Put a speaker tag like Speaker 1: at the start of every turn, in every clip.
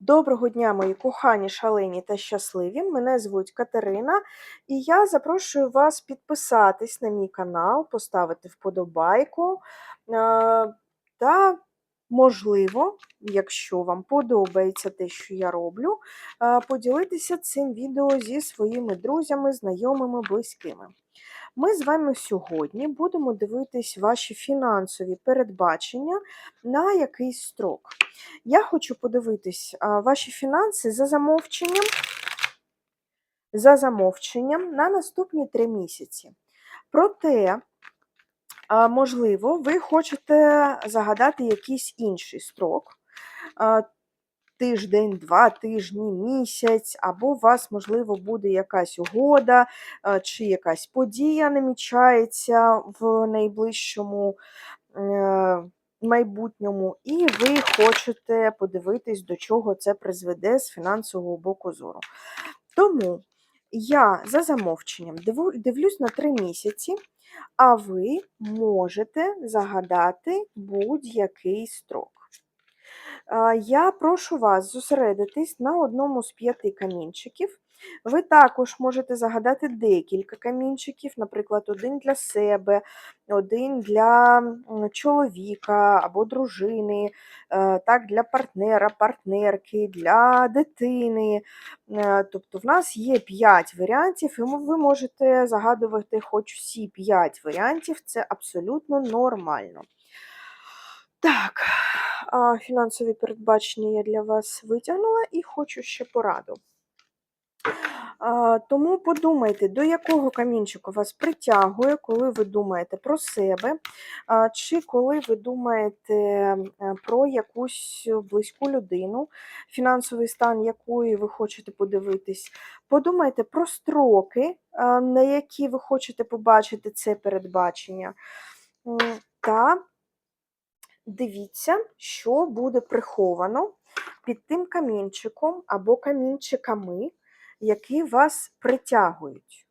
Speaker 1: Доброго дня, мої кохані, шалені та щасливі. Мене звуть Катерина, і я запрошую вас підписатись на мій канал, поставити вподобайку та, можливо, якщо вам подобається те, що я роблю, е, поділитися цим відео зі своїми друзями, знайомими, близькими. Ми з вами сьогодні будемо дивитись ваші фінансові передбачення на якийсь строк. Я хочу подивитись ваші фінанси за замовченням, за замовченням на наступні три місяці. Проте, можливо, ви хочете загадати якийсь інший строк. Тиждень, два тижні, місяць, або у вас, можливо, буде якась угода, чи якась подія намічається в найближчому е, майбутньому, і ви хочете подивитись, до чого це призведе з фінансового боку зору. Тому я за замовченням дивлюсь на три місяці, а ви можете загадати будь-який строк. Я прошу вас зосередитись на одному з п'яти камінчиків. Ви також можете загадати декілька камінчиків, наприклад, один для себе, один для чоловіка або дружини, е, так, для партнера, партнерки, для дитини. Е, Тобто, в нас є 5 варіантів, і ви можете загадувати хоч всі 5 варіантів, це абсолютно нормально. Так, фінансові передбачення я для вас витягнула і хочу ще пораду. Тому подумайте, до якого камінчику вас притягує, коли ви думаєте про себе, чи коли ви думаєте е, про якусь близьку людину, фінансовий стан якої ви хочете подивитись. Подумайте про строки, на які ви хочете побачити це передбачення. Та Дивіться, що буде приховано під тим камінчиком або камінчиками, які вас притягують.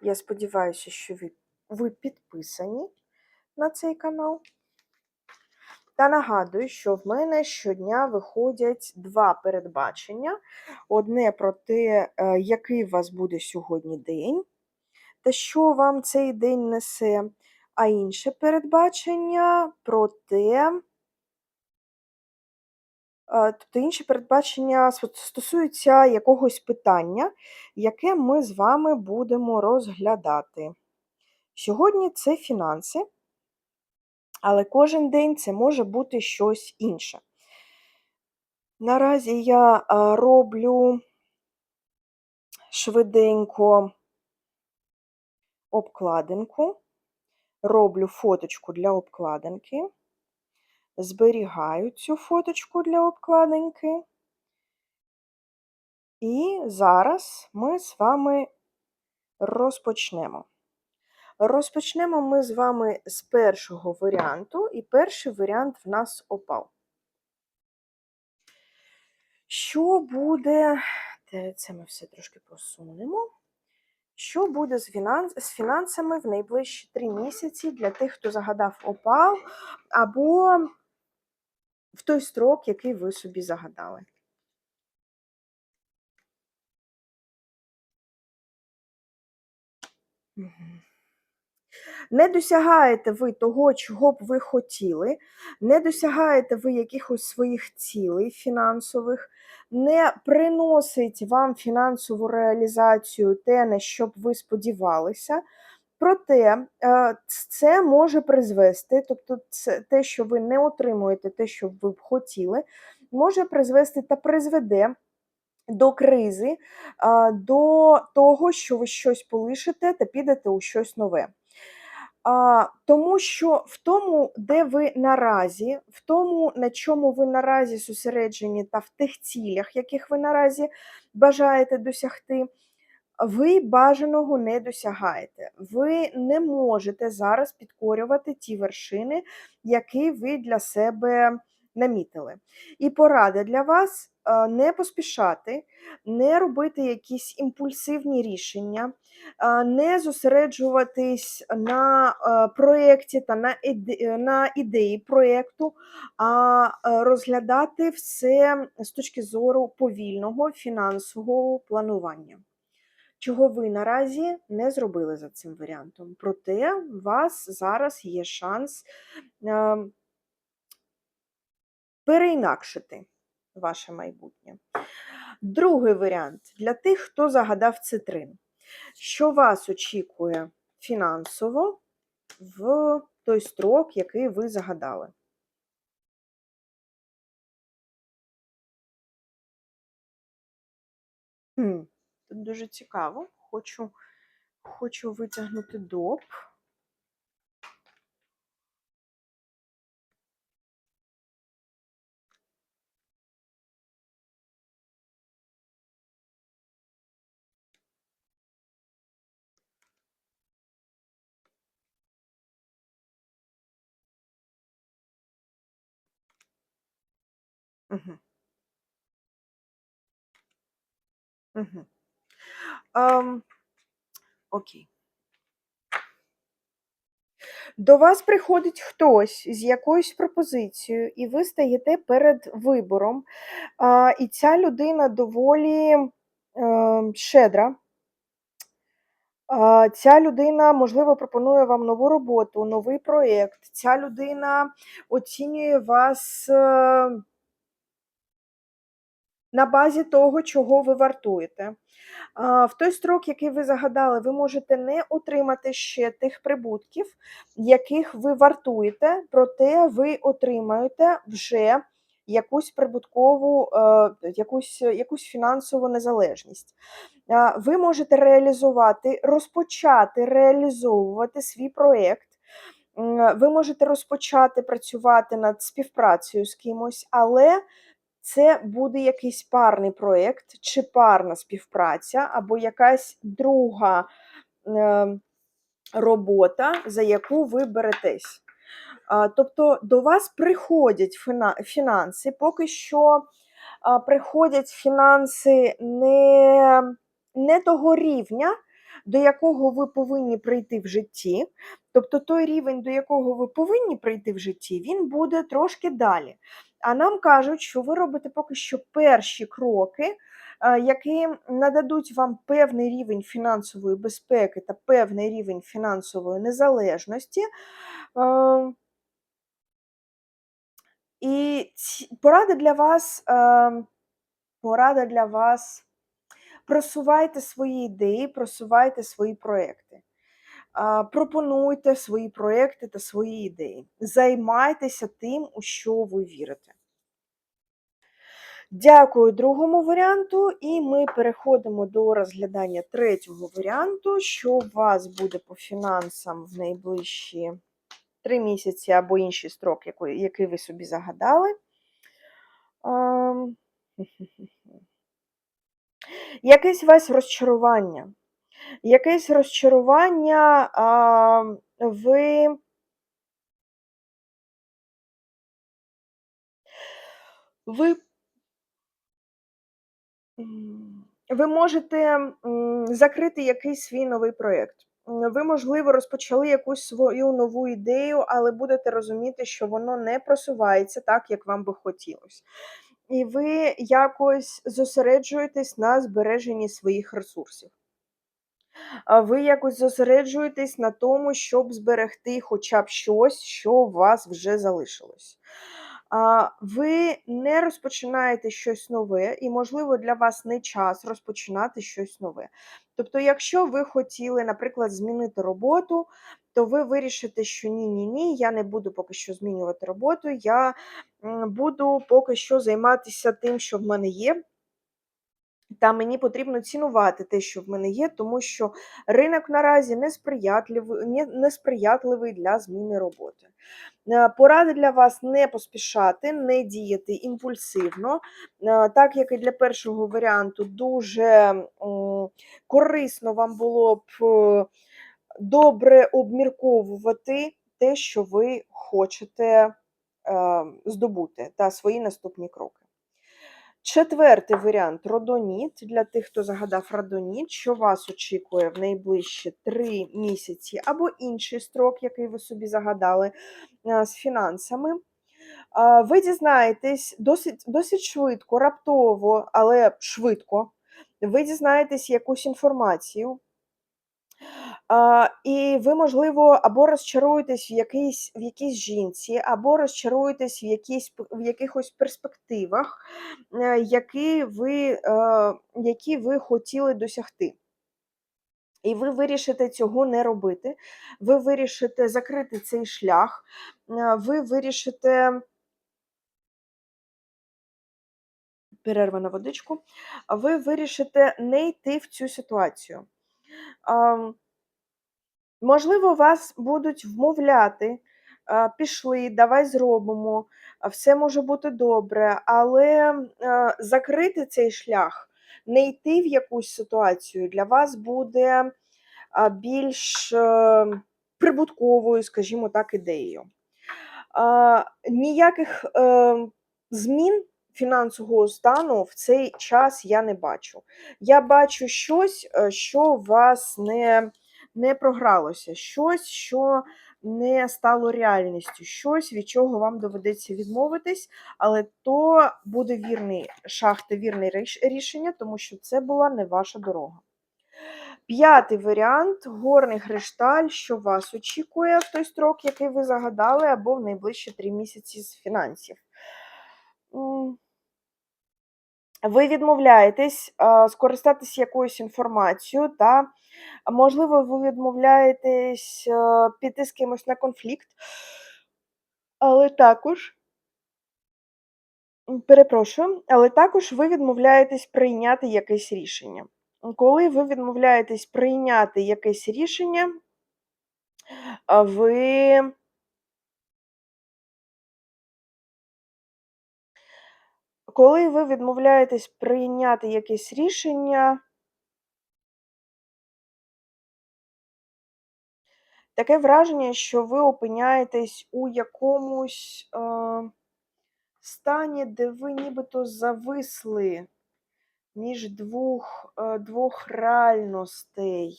Speaker 1: Я сподіваюся, що ви, ви підписані на цей канал. Та нагадую, що в мене щодня виходять два передбачення: одне про те, е, який у вас буде сьогодні день, та що вам цей день несе, а інше передбачення про те, тобто інші передбачення стосуються якогось питання, яке ми з вами будемо розглядати. Сьогодні це фінанси, але кожен день це може бути щось інше. Наразі я е, роблю швиденько обкладинку, роблю фоточку для обкладинки, зберігаю цю фоточку для обкладинки. І зараз ми з вами розпочнемо. Розпочнемо ми з вами з першого варіанту, і перший варіант в нас опав. Що буде, це ми все трошки посунемо. Що буде з, з фінансами в найближчі три місяці для тих, хто загадав опал, або в той строк, який ви собі загадали? Не досягаєте ви того, чого б ви хотіли, не досягаєте ви якихось своїх цілей фінансових, не приносить вам фінансову реалізацію те, на що б ви сподівалися. Проте е, це може призвести, тобто це те, що ви не отримуєте, те, що ви б хотіли, може призвести та призведе до кризи, до того, що ви щось полишите та підете у щось нове. Тому що в тому, де ви наразі, в тому, на чому ви наразі зосереджені, та в тих цілях, яких ви наразі бажаєте досягти, ви бажаного не досягаєте. Ви не можете зараз підкорювати ті вершини, які ви для себе намітили. І порада для вас е, не поспішати, не робити якісь імпульсивні рішення, е, не зосереджуватись на е, проєкті та на іде- на ідеї проєкту, а розглядати все з точки зору повільного фінансового планування. Чого ви наразі не зробили за цим варіантом. Проте у вас зараз є шанс е, переінакшити ваше майбутнє. Другий варіант для тих, хто загадав цитрин. Що вас очікує фінансово в той строк, який ви загадали? Хм, Дуже цікаво. Хочу, хочу витягнути доп. Угу. Угу. Ем, окей. До вас приходить хтось з якоюсь пропозицією, і ви стаєте перед вибором. А, і ця людина доволі е, щедра. А, ця людина, можливо, пропонує вам нову роботу, новий проєкт. Ця людина оцінює вас. Е, на базі того, чого ви вартуєте. В той строк, який ви загадали, ви можете не отримати ще тих прибутків, яких ви вартуєте, проте ви отримаєте вже якусь прибуткову, е, якусь, якусь фінансову незалежність. Ви можете реалізувати, розпочати реалізовувати свій проєкт. Ви можете розпочати працювати над співпрацею з кимось, але це буде якийсь парний проєкт, чи парна співпраця, або якась друга е, робота, за яку ви беретесь. Тобто до вас приходять фінанси, поки що приходять фінанси не, не того рівня, до якого ви повинні прийти в житті. Тобто той рівень, до якого ви повинні прийти в житті, він буде трошки далі. А нам кажуть, що ви робите поки що перші кроки, е, які нададуть вам певний рівень фінансової безпеки та певний рівень фінансової незалежності. Е, і порада для вас, е, порада для вас. Просувайте свої ідеї, просувайте свої проекти. Пропонуйте свої проекти та свої ідеї. Займайтеся тим, у що ви вірите. Дякую другому варіанту, і ми переходимо до розглядання третього варіанту, що у вас буде по фінансам в найближчі три місяці або інший строк, який ви собі загадали. Якесь у вас розчарування. Якесь розчарування а, ви. Ви ви можете закрити якийсь свій новий проєкт. Ви, можливо, розпочали якусь свою нову ідею, але будете розуміти, що воно не просувається так, як вам би хотілося. І ви якось зосереджуєтесь на збереженні своїх ресурсів. Ви якось зосереджуєтесь на тому, щоб зберегти хоча б щось, що у вас вже залишилось ви не розпочинаєте щось нове, і, можливо, для вас не час розпочинати щось нове. Тобто, якщо ви хотіли, наприклад, змінити роботу, то ви вирішите, що ні-ні ні, я не буду поки що змінювати роботу, я буду поки що займатися тим, що в мене є. Та мені потрібно цінувати те, що в мене є, тому що ринок наразі несприятливий, для зміни роботи. Е, поради для вас не поспішати, не діяти імпульсивно, е, так як і для першого варіанту, дуже корисно вам було б е, добре обмірковувати те, що ви хочете здобути та свої наступні кроки. Четвертий варіант родоніт. Для тих, хто загадав родоніт, що вас очікує в найближчі три місяці або інший строк, який ви собі загадали е, з фінансами. Ви дізнаєтесь досить, досить швидко, раптово, але швидко. Ви дізнаєтесь якусь інформацію. А, І ви, можливо, або розчаруєтесь в якійсь, в якійсь жінці, або розчаруєтесь в, якійсь, в якихось перспективах, е, які ви, е, які ви хотіли досягти. І ви вирішите цього не робити. Ви вирішите закрити цей шлях, е, ви вирішите. Перерва водичку. Ви вирішите не йти в цю ситуацію. Можливо, вас будуть вмовляти, пішли, давай зробимо, все може бути добре, але закрити цей шлях, не йти в якусь ситуацію для вас буде більш е, прибутковою, скажімо так, ідеєю. Ніяких е, змін фінансового стану в цей час я не бачу. Я бачу щось, е, що вас не, не програлося, щось, що не стало реальністю, щось, від чого вам доведеться відмовитись, але то буде вірний шах та вірне рішення, тому що це була не ваша дорога. П'ятий варіант горний кришталь, що вас очікує в той строк, який ви загадали, або в найближчі три місяці з фінансів. Ви відмовляєтесь а, скористатися якоюсь інформацією, та можливо, ви відмовляєтесь а, піти з кимось на конфлікт, але також, перепрошую, але також ви відмовляєтесь прийняти якесь рішення. Коли ви відмовляєтесь прийняти якесь рішення, ви Коли ви відмовляєтесь прийняти якесь рішення, таке враження, що ви опиняєтесь у якомусь е, стані, де ви нібито зависли між двох, е, двох реальностей.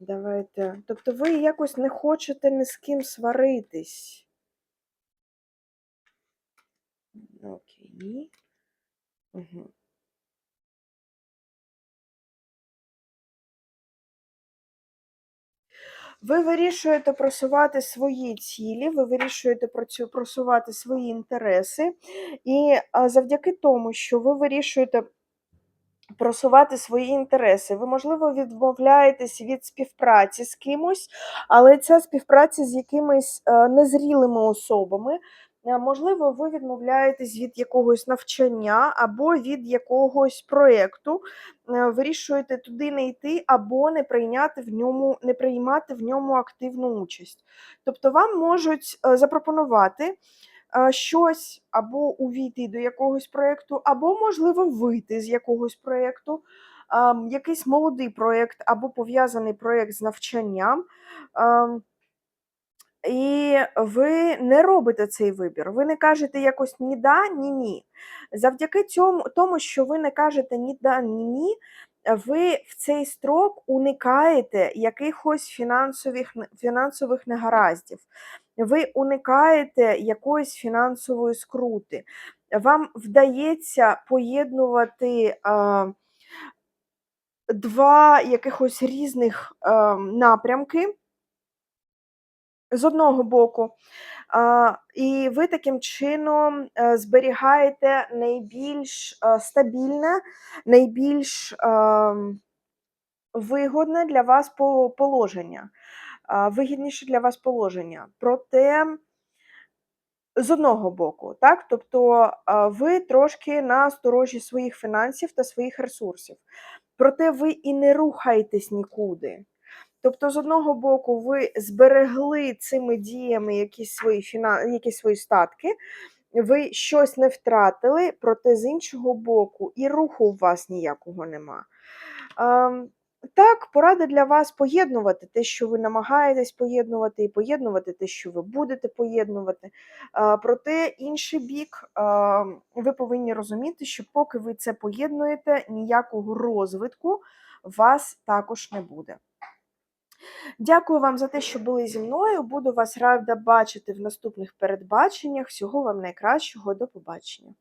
Speaker 1: Давайте. Тобто ви якось не хочете ні з ким сваритись. Окей. Угу. Ви вирішуєте просувати свої цілі, ви вирішуєте просувати свої інтереси, і завдяки тому, що ви вирішуєте просувати свої інтереси, ви, можливо, відмовляєтесь від співпраці з кимось, але ця співпраця з якимись е, незрілими особами. Е, Можливо, ви відмовляєтесь від якогось навчання або від якогось проєкту, е, вирішуєте туди не йти або не прийняти в ньому, не приймати в ньому активну участь. Тобто вам можуть е, запропонувати щось або увійти до якогось проєкту, або, можливо, вийти з якогось проєкту, якийсь молодий проєкт або пов'язаний проєкт з навчанням. І ви не робите цей вибір. Ви не кажете якось ні да, ні ні. Завдяки цьому, тому, що ви не кажете ні да, ні ні, ви в цей строк уникаєте якихось фінансових, фінансових негараздів. Ви уникаєте якоїсь фінансової скрути. Вам вдається поєднувати а, два якихось різних а, напрямки з одного боку. І ви таким чином е, зберігаєте найбільш е, стабільне, найбільш ем, вигодне для вас положення, вигідніше для вас положення. Проте з одного боку, так? Тобто ви трошки на сторожі своїх фінансів та своїх ресурсів. Проте ви і не рухаєтесь нікуди. Тобто, з одного боку, ви зберегли цими діями якісь свої фінан... якісь свої статки, ви щось не втратили, проте з іншого боку, і руху у вас ніякого нема. Ем, Так, порада для вас поєднувати те, що ви намагаєтесь поєднувати, і поєднувати те, що ви будете поєднувати. А, проте інший бік, а, ви повинні розуміти, що поки ви це поєднуєте, ніякого розвитку вас також не буде. Дякую вам за те, що були зі мною. Буду вас рада бачити в наступних передбаченнях. Всього вам найкращого. До побачення.